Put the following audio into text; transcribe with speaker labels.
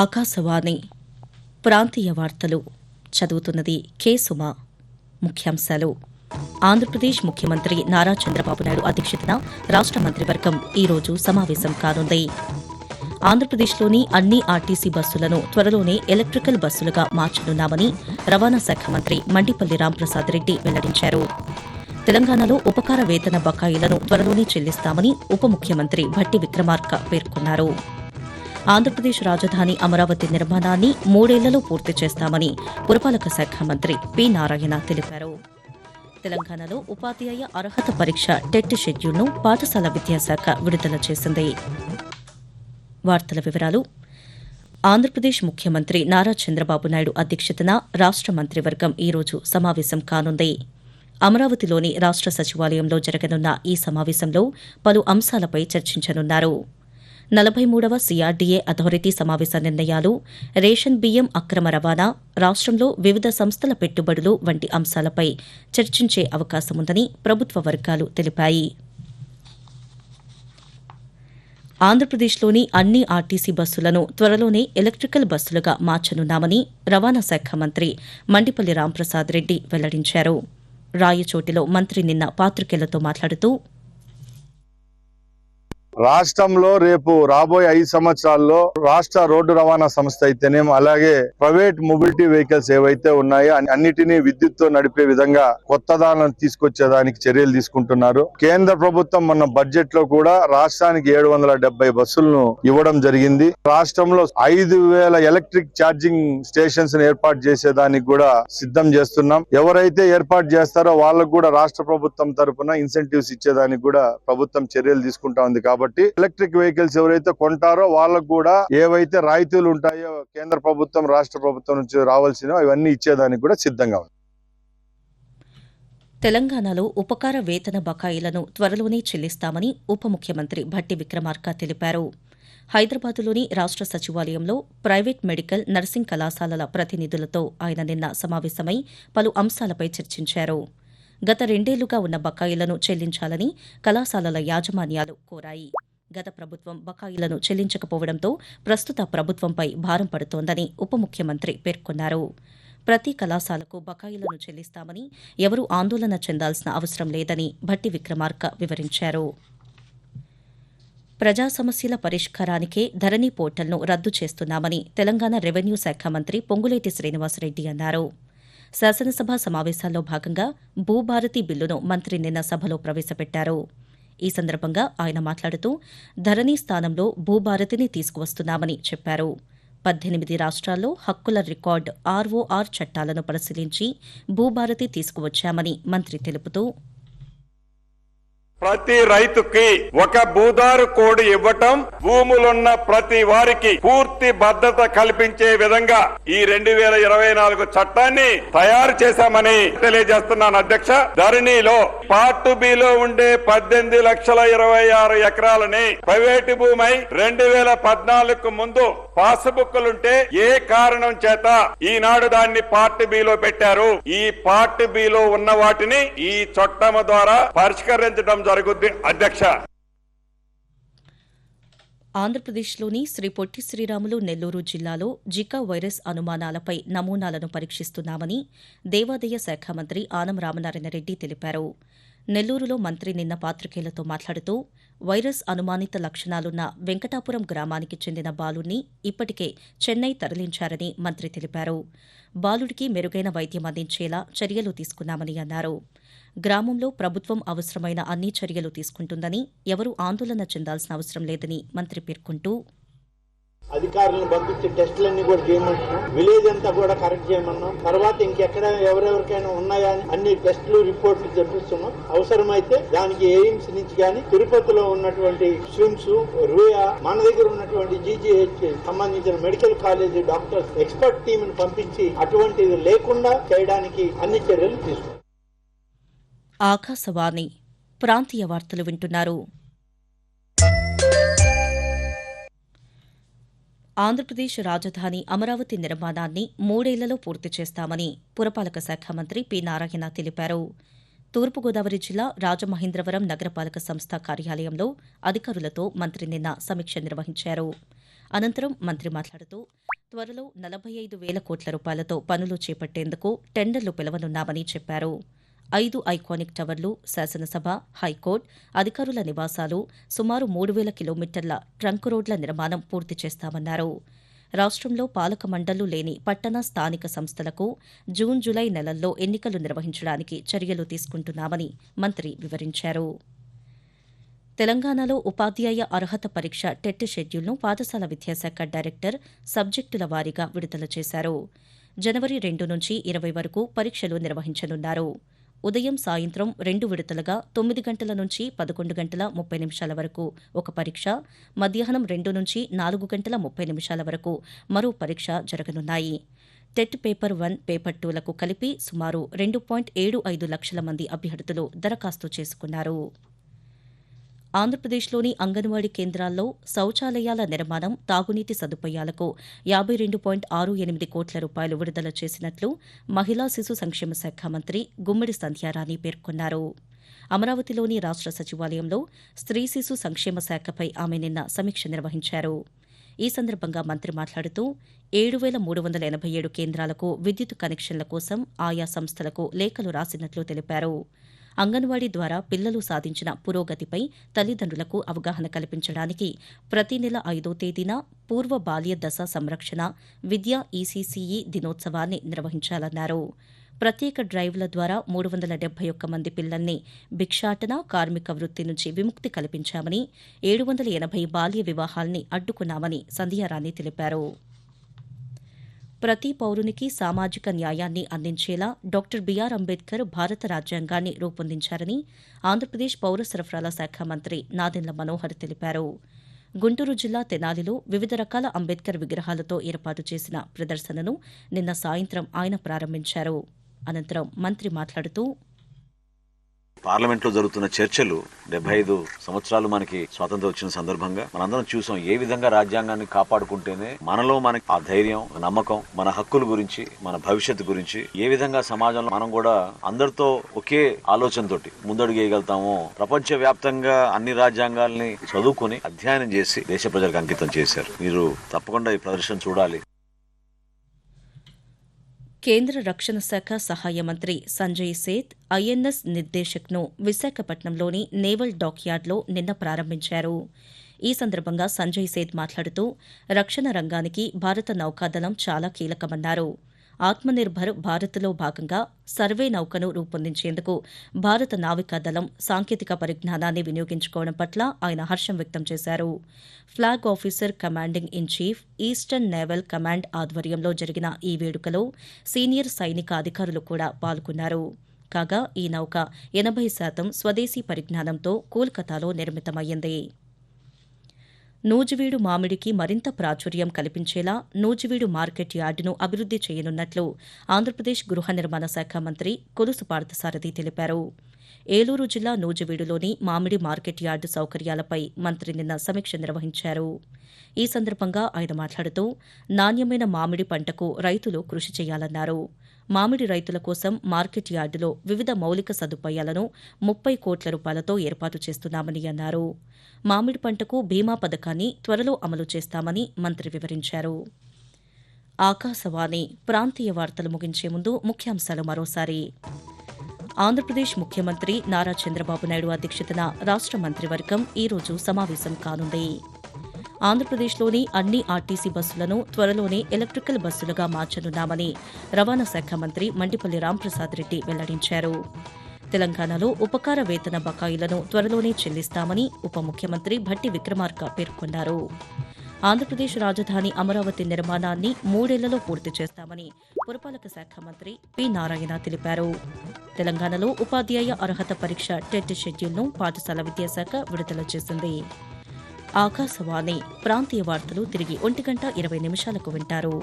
Speaker 1: ఆకాశవాణి ప్రాంతీయ వార్తలు చదువుతున్నది సుమ ముఖ్యాంశాలు ఆంధ్రప్రదేశ్ ముఖ్యమంత్రి నారా చంద్రబాబు నాయుడు అధ్యక్షతన రాష్ట మంత్రివర్గం ఈరోజు సమావేశం కానుంది ఆంధ్రప్రదేశ్లోని అన్ని ఆర్టీసీ బస్సులను త్వరలోనే ఎలక్ట్రికల్ బస్సులుగా మార్చనున్నామని రవాణా శాఖ మంత్రి మండిపల్లి రాంప్రసాద్ రెడ్డి వెల్లడించారు తెలంగాణలో ఉపకార వేతన బకాయిలను త్వరలోనే చెల్లిస్తామని ఉప ముఖ్యమంత్రి భట్టి విక్రమార్క పేర్కొన్నారు ఆంధ్రప్రదేశ్ రాజధాని అమరావతి నిర్మాణాన్ని మూడేళ్లలో పూర్తి చేస్తామని పురపాలక శాఖ మంత్రి పి నారాయణ తెలిపారు తెలంగాణలో ఉపాధ్యాయ అర్హత పరీక్ష టెట్ షెడ్యూల్ను పాఠశాల విద్యాశాఖ విడుదల చేసింది వార్తల వివరాలు ఆంధ్రప్రదేశ్ ముఖ్యమంత్రి నారా చంద్రబాబు నాయుడు అధ్యక్షతన రాష్ట మంత్రివర్గం ఈరోజు సమావేశం కానుంది అమరావతిలోని రాష్ట సచివాలయంలో జరగనున్న ఈ సమావేశంలో పలు అంశాలపై చర్చించనున్నారు నలభై మూడవ సీఆర్డీఏ అథారిటీ సమావేశ నిర్ణయాలు రేషన్ బియ్యం అక్రమ రవాణా రాష్ట్రంలో వివిధ సంస్థల పెట్టుబడులు వంటి అంశాలపై చర్చించే అవకాశముందని ప్రభుత్వ వర్గాలు తెలిపాయి ఆంధ్రప్రదేశ్లోని అన్ని ఆర్టీసీ బస్సులను త్వరలోనే ఎలక్ట్రికల్ బస్సులుగా మార్చనున్నామని రవాణా శాఖ మంత్రి మండిపల్లి రాంప్రసాద్ రెడ్డి వెల్లడించారు రాయచోటిలో మంత్రి నిన్న పాతికేళ్లతో మాట్లాడుతూ రాష్ట్రంలో రేపు రాబోయే ఐదు సంవత్సరాల్లో రాష్ట్ర రోడ్డు రవాణా సంస్థ అయితేనే అలాగే ప్రైవేట్ మొబిలిటీ వెహికల్స్ ఏవైతే ఉన్నాయో అన్నిటినీ తో నడిపే విధంగా కొత్త దానాలను తీసుకొచ్చేదానికి చర్యలు తీసుకుంటున్నారు కేంద్ర ప్రభుత్వం మన బడ్జెట్ లో కూడా రాష్ట్రానికి ఏడు వందల డెబ్బై బస్సులను ఇవ్వడం జరిగింది రాష్ట్రంలో ఐదు వేల ఎలక్ట్రిక్ ఛార్జింగ్ స్టేషన్స్ ఏర్పాటు చేసేదానికి కూడా సిద్ధం చేస్తున్నాం ఎవరైతే ఏర్పాటు చేస్తారో వాళ్ళకు కూడా రాష్ట్ర ప్రభుత్వం తరఫున ఇన్సెంటివ్స్ ఇచ్చేదానికి కూడా ప్రభుత్వం చర్యలు తీసుకుంటా ఉంది కాబట్టి కాబట్టి ఎలక్ట్రిక్ వెహికల్స్ ఎవరైతే కొంటారో వాళ్ళకు కూడా ఏవైతే రాయితీలు ఉంటాయో కేంద్ర ప్రభుత్వం రాష్ట్ర ప్రభుత్వం నుంచి రావాల్సినో ఇవన్నీ ఇచ్చేదానికి కూడా సిద్ధంగా ఉంది తెలంగాణలో ఉపకార వేతన బకాయిలను త్వరలోనే చెల్లిస్తామని ఉప ముఖ్యమంత్రి భట్టి విక్రమార్క తెలిపారు హైదరాబాదులోని రాష్ట్ర సచివాలయంలో ప్రైవేట్ మెడికల్ నర్సింగ్ కళాశాలల ప్రతినిధులతో ఆయన నిన్న సమావేశమై పలు అంశాలపై చర్చించారు గత రెండేళ్లుగా ఉన్న బకాయిలను చెల్లించాలని కళాశాలల యాజమాన్యాలు కోరాయి గత ప్రభుత్వం బకాయిలను చెల్లించకపోవడంతో ప్రస్తుత ప్రభుత్వంపై భారం పడుతోందని ఉప ముఖ్యమంత్రి పేర్కొన్నారు ప్రతి కళాశాలకు బకాయిలను చెల్లిస్తామని ఎవరూ ఆందోళన చెందాల్సిన అవసరం లేదని భట్టి విక్రమార్క వివరించారు ప్రజా సమస్యల పరిష్కారానికే ధరణి పోర్టల్ను రద్దు చేస్తున్నామని తెలంగాణ రెవెన్యూ శాఖ మంత్రి పొంగులేటి శ్రీనివాసరెడ్డి అన్నారు శాసనసభ సమావేశాల్లో భాగంగా భూభారతి బిల్లును మంత్రి నిన్న సభలో ప్రవేశపెట్టారు ఈ సందర్భంగా ఆయన మాట్లాడుతూ ధరణి స్థానంలో భూభారతిని తీసుకువస్తున్నామని చెప్పారు పద్దెనిమిది రాష్ట్రాల్లో హక్కుల రికార్డ్ ఆర్ఓఆర్ చట్టాలను పరిశీలించి భూభారతి తీసుకువచ్చామని మంత్రి తెలుపుతూ ప్రతి రైతుకి ఒక భూదారు కోడ్ ఇవ్వటం భూములున్న ప్రతి వారికి పూర్తి భద్రత కల్పించే విధంగా ఈ రెండు వేల ఇరవై నాలుగు చట్టాన్ని తయారు చేశామని తెలియజేస్తున్నాను అధ్యక్ష ధరణిలో పార్ట్ లో ఉండే పద్దెనిమిది లక్షల ఇరవై ఆరు ఎకరాలని ప్రైవేటు భూమై రెండు వేల పద్నాలుగు ముందు పాస్బుక్ ఉంటే ఏ కారణం చేత ఈనాడు దాన్ని పార్ట్ లో పెట్టారు ఈ పార్ట్ లో ఉన్న వాటిని ఈ చట్టం ద్వారా పరిష్కరించడం జరుగుద్ది అధ్యక్ష ఆంధ్రప్రదేశ్లోని శ్రీ పొట్టి శ్రీరాములు నెల్లూరు జిల్లాలో జికా వైరస్ అనుమానాలపై నమూనాలను పరీక్షిస్తున్నామని దేవాదాయ శాఖ మంత్రి ఆనం రామనారాయణరెడ్డి తెలిపారు నెల్లూరులో మంత్రి నిన్న పాత్రికేయులతో మాట్లాడుతూ వైరస్ అనుమానిత లక్షణాలున్న వెంకటాపురం గ్రామానికి చెందిన బాలుణ్ణి ఇప్పటికే చెన్నై తరలించారని మంత్రి తెలిపారు బాలుడికి మెరుగైన వైద్యం అందించేలా చర్యలు తీసుకున్నామని అన్నారు గ్రామంలో ప్రభుత్వం అవసరమైన అన్ని చర్యలు తీసుకుంటుందని ఎవరూ ఆందోళన చెందాల్సిన అవసరం లేదని మంత్రి పేర్కొంటూ అధికారులను పంపించి టెస్టులన్నీ కూడా చేయమంటున్నాం విలేజ్ అంతా కూడా కరెక్ట్ చేయమన్నాం తర్వాత ఇంకెక్కడ ఎవరెవరికైనా ఉన్నాయా అని అన్ని టెస్టులు రిపోర్ట్లు తెప్పిస్తున్నాం అవసరమైతే దానికి ఎయిమ్స్ నుంచి కానీ తిరుపతిలో ఉన్నటువంటి స్విమ్స్ రూయా మన దగ్గర ఉన్నటువంటి జీజీహెచ్ సంబంధించిన medical college doctors expert team పంపించి అటువంటిది లేకుండా చేయడానికి అన్ని చర్యలు తీసుకున్నాం ఆకాశవాణి ప్రాంతీయ వార్తలు వింటున్నారు ఆంధ్రప్రదేశ్ రాజధాని అమరావతి నిర్మాణాన్ని మూడేళ్లలో పూర్తి చేస్తామని పురపాలక శాఖ మంత్రి పి నారాయణ తెలిపారు తూర్పుగోదావరి జిల్లా రాజమహేంద్రవరం నగరపాలక సంస్థ కార్యాలయంలో అధికారులతో మంత్రి నిన్న సమీక్ష నిర్వహించారు అనంతరం మంత్రి మాట్లాడుతూ త్వరలో నలభై ఐదు వేల కోట్ల రూపాయలతో పనులు చేపట్టేందుకు టెండర్లు పిలవనున్నామని చెప్పారు ఐదు ఐకానిక్ టవర్లు శాసనసభ హైకోర్టు అధికారుల నివాసాలు సుమారు మూడు వేల కిలోమీటర్ల ట్రంక్ రోడ్ల నిర్మాణం పూర్తి చేస్తామన్నారు రాష్ట్రంలో పాలక మండళ్లు లేని పట్టణ స్థానిక సంస్థలకు జూన్ జులై నెలల్లో ఎన్నికలు నిర్వహించడానికి చర్యలు తీసుకుంటున్నామని మంత్రి వివరించారు తెలంగాణలో ఉపాధ్యాయ అర్హత పరీక్ష టెట్ షెడ్యూల్ను పాఠశాల విద్యాశాఖ డైరెక్టర్ సబ్జెక్టుల వారీగా విడుదల చేశారు జనవరి రెండు నుంచి ఇరవై వరకు పరీక్షలు నిర్వహించనున్నారు ఉదయం సాయంత్రం రెండు విడతలుగా తొమ్మిది గంటల నుంచి పదకొండు గంటల ముప్పై నిమిషాల వరకు ఒక పరీక్ష మధ్యాహ్నం రెండు నుంచి నాలుగు గంటల ముప్పై నిమిషాల వరకు మరో పరీక్ష జరగనున్నాయి టెట్ పేపర్ వన్ పేపర్ టూలకు కలిపి సుమారు రెండు పాయింట్ ఏడు ఐదు లక్షల మంది అభ్యర్థులు దరఖాస్తు చేసుకున్నారు ఆంధ్రప్రదేశ్లోని అంగన్వాడీ కేంద్రాల్లో శౌచాలయాల నిర్మాణం తాగునీటి సదుపాయాలకు యాబై రెండు పాయింట్ ఆరు ఎనిమిది కోట్ల రూపాయలు విడుదల చేసినట్లు మహిళా శిశు సంక్షేమ శాఖ మంత్రి గుమ్మడి సంధ్యారాణి పేర్కొన్నారు అమరావతిలోని రాష్ట్ర సచివాలయంలో స్త్రీ శిశు సంక్షేమ శాఖపై ఆమె నిన్న సమీక్ష నిర్వహించారు ఈ సందర్భంగా మంత్రి మాట్లాడుతూ ఏడు వేల మూడు వందల ఎనభై ఏడు కేంద్రాలకు విద్యుత్ కనెక్షన్ల కోసం ఆయా సంస్థలకు లేఖలు రాసినట్లు తెలిపారు అంగన్వాడీ ద్వారా పిల్లలు సాధించిన పురోగతిపై తల్లిదండ్రులకు అవగాహన కల్పించడానికి ప్రతి నెల ఐదో తేదీన పూర్వ బాల్య దశ సంరక్షణ విద్యా ఈసీసీఈ దినోత్సవాన్ని నిర్వహించాలన్నారు ప్రత్యేక డ్రైవ్ల ద్వారా మూడు వందల డెబ్బై ఒక్క మంది పిల్లల్ని భిక్షాటన కార్మిక వృత్తి నుంచి విముక్తి కల్పించామని ఏడు వందల ఎనభై బాల్య వివాహాల్ని అడ్డుకున్నామని సంధ్యారాణి తెలిపారు ప్రతి పౌరునికి సామాజిక న్యాయాన్ని అందించేలా డాక్టర్ బీఆర్ అంబేద్కర్ భారత రాజ్యాంగాన్ని రూపొందించారని ఆంధ్రప్రదేశ్ పౌర సరఫరాల శాఖ మంత్రి నాదెండ్ల మనోహర్ తెలిపారు గుంటూరు జిల్లా తెనాలిలో వివిధ రకాల అంబేద్కర్ విగ్రహాలతో ఏర్పాటు చేసిన ప్రదర్శనను నిన్న సాయంత్రం ఆయన ప్రారంభించారు అనంతరం మంత్రి మాట్లాడుతూ పార్లమెంట్లో జరుగుతున్న చర్చలు డెబ్బై ఐదు సంవత్సరాలు మనకి స్వాతంత్రం వచ్చిన సందర్భంగా మనందరం చూసాం ఏ విధంగా రాజ్యాంగాన్ని కాపాడుకుంటేనే మనలో మనకి ఆ ధైర్యం నమ్మకం మన హక్కుల గురించి మన భవిష్యత్తు గురించి ఏ విధంగా సమాజంలో మనం కూడా అందరితో ఒకే ఆలోచనతోటి ముందడుగేయగలుగుతామో ప్రపంచ వ్యాప్తంగా అన్ని రాజ్యాంగాల్ని చదువుకుని అధ్యయనం చేసి దేశ ప్రజలకు అంకితం చేశారు మీరు తప్పకుండా ఈ ప్రదర్శన చూడాలి కేంద్ర రక్షణ శాఖ సహాయ మంత్రి సంజయ్ సేత్ ఐఎన్ఎస్ నిర్దేశక్ను విశాఖపట్నంలోని నేవల్ డాక్యార్డ్లో నిన్న ప్రారంభించారు ఈ సందర్భంగా సంజయ్ సేత్ మాట్లాడుతూ రక్షణ రంగానికి భారత నౌకాదళం చాలా కీలకమన్నారు ఆత్మనిర్భర్ భారత్లో భాగంగా సర్వే నౌకను రూపొందించేందుకు భారత నావికా దళం సాంకేతిక పరిజ్ఞానాన్ని వినియోగించుకోవడం పట్ల ఆయన హర్షం వ్యక్తం చేశారు flag officer commanding in chief eastern naval command ఆధ్వర్యంలో జరిగిన ఈ వేడుకలో సీనియర్ సైనిక అధికారులు కూడా పాల్గొన్నారు కాగా ఈ నౌక ఎనభై శాతం స్వదేశీ పరిజ్ఞానంతో కోల్కతాలో నిర్మితమయ్యింది నూజివీడు మామిడికి మరింత ప్రాచుర్యం కల్పించేలా నూజివీడు మార్కెట్ యార్డును అభివృద్ది చేయనున్నట్లు ఆంధ్రప్రదేశ్ గృహ నిర్మాణ శాఖ మంత్రి కొలుసు పార్థసారథి తెలిపారు ఏలూరు జిల్లా నూజివీడులోని మామిడి మార్కెట్ యార్డు సౌకర్యాలపై మంత్రి నిన్న సమీక్ష నిర్వహించారు ఈ సందర్భంగా ఆయన మాట్లాడుతూ నాణ్యమైన మామిడి పంటకు రైతులు కృషి చేయాలన్నారు మామిడి రైతుల కోసం మార్కెట్ యార్డులో వివిధ మౌలిక సదుపాయాలను ముప్పై కోట్ల రూపాయలతో ఏర్పాటు చేస్తున్నామని అన్నారు మామిడి పంటకు బీమా పథకాన్ని త్వరలో అమలు చేస్తామని మంత్రి వివరించారు ఆకాశవాణి ప్రాంతీయ వార్తలు ముగించే ముందు ముఖ్యాంశాలు మరోసారి ఆంధ్రప్రదేశ్ ముఖ్యమంత్రి నారా చంద్రబాబు నాయుడు అధ్యక్షతన రాష్ట మంత్రివర్గం ఈరోజు సమావేశం కానుంది ఆంధ్రప్రదేశ్లోని అన్ని ఆర్టీసీ బస్సులను త్వరలోనే ఎలక్ట్రికల్ బస్సులుగా మార్చనున్నామని రవాణా శాఖ మంత్రి మండిపల్లి రాంప్రసాద్ రెడ్డి వెల్లడించారు తెలంగాణలో ఉపకార వేతన బకాయిలను త్వరలోనే చెల్లిస్తామని ఉప ముఖ్యమంత్రి భట్టి విక్రమార్క పేర్కొన్నారు ఆంధ్రప్రదేశ్ రాజధాని అమరావతి నిర్మాణాన్ని మూడేళ్లలో పూర్తి చేస్తామని పురపాలక శాఖ మంత్రి పి నారాయణ తెలిపారు తెలంగాణలో ఉపాధ్యాయ అర్హత పరీక్ష టెట్ షెడ్యూల్ను పాఠశాల విద్యాశాఖ విడుదల చేసింది ఆకాశవాణి ప్రాంతీయ వార్తలు తిరిగి ఒంటి గంట ఇరవై నిమిషాలకు వింటారు